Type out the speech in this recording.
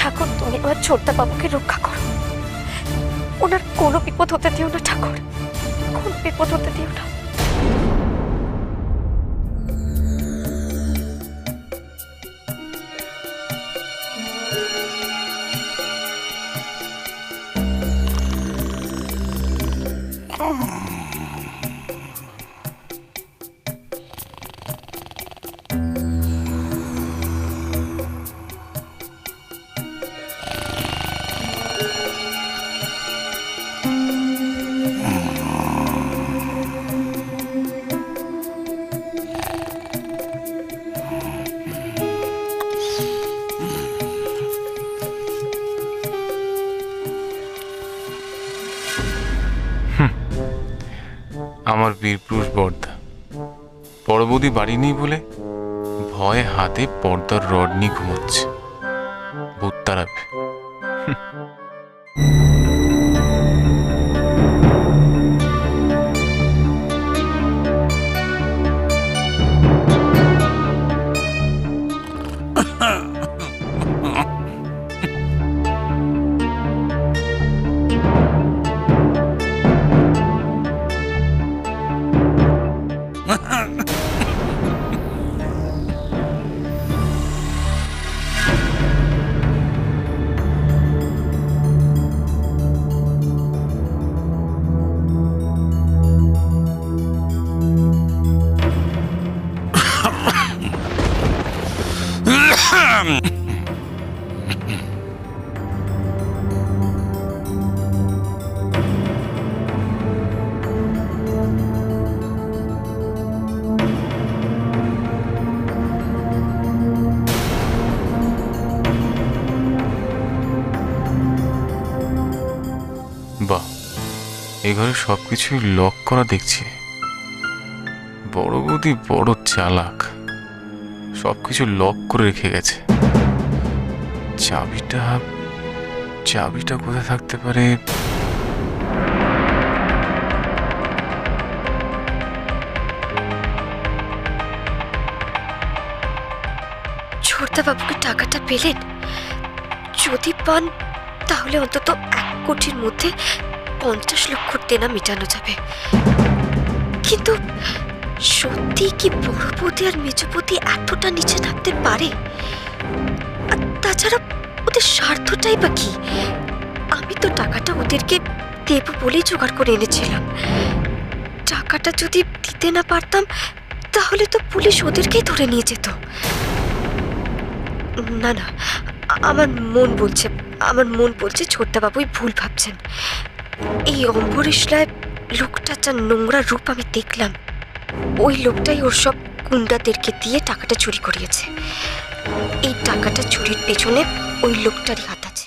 ঠাকুর, তুমি আমার ছোট্টা বাবুকে রক্ষা করো। ওনার কোনো বিপদ হতে দিও না, ঠাকুর। কোন বিপদ হতে দিও না। আমার বীরপুরুষ বর্দা। বড় বাড়ি নেই বলে ভয়ে হাতে পর্দার রড নিয়ে ঘুমোচ্ছে। ভূত তাড়াবে বাহ এই ঘরে সব কিছুই লক করা দেখছি। বড় বৌদি বড় চালাক। সব কিছু লক করে রেখে গেছে। চাবিটা চাবিটা কোথায় থাকতে পারে? বাবুকে টাকাটা পেলেন? যদি পান, তাহলে অন্তত এক কোটির মধ্যে পঞ্চাশ লক্ষ দেনা মেটানো যাবে। কিন্তু সত্যি কি বড়পতি আর মেজপতি এতটা নিচে নামতে পারে? তাছাড়া ওদের স্বার্থটাই বা কি? আমি তো টাকাটা ওদেরকে দেব বলেই জোগাড় করে এনেছিলাম। টাকাটা যদি দিতে না পারতাম, তাহলে তো পুলিশ ওদেরকেই ধরে নিয়ে যেত। না না, আমার মন বলছে, আমার মন বলছে ছোট্টাবাবুই ভুল ভাবছেন। এই অম্বরীশলায় লোকটা যা নোংরা রূপ আমি দেখলাম, ওই লোকটাই ওর সব গুন্ডাদেরকে দিয়ে টাকাটা চুরি করিয়েছে। এই টাকাটা চুরির পেছনে ওই লোকটারই হাত আছে।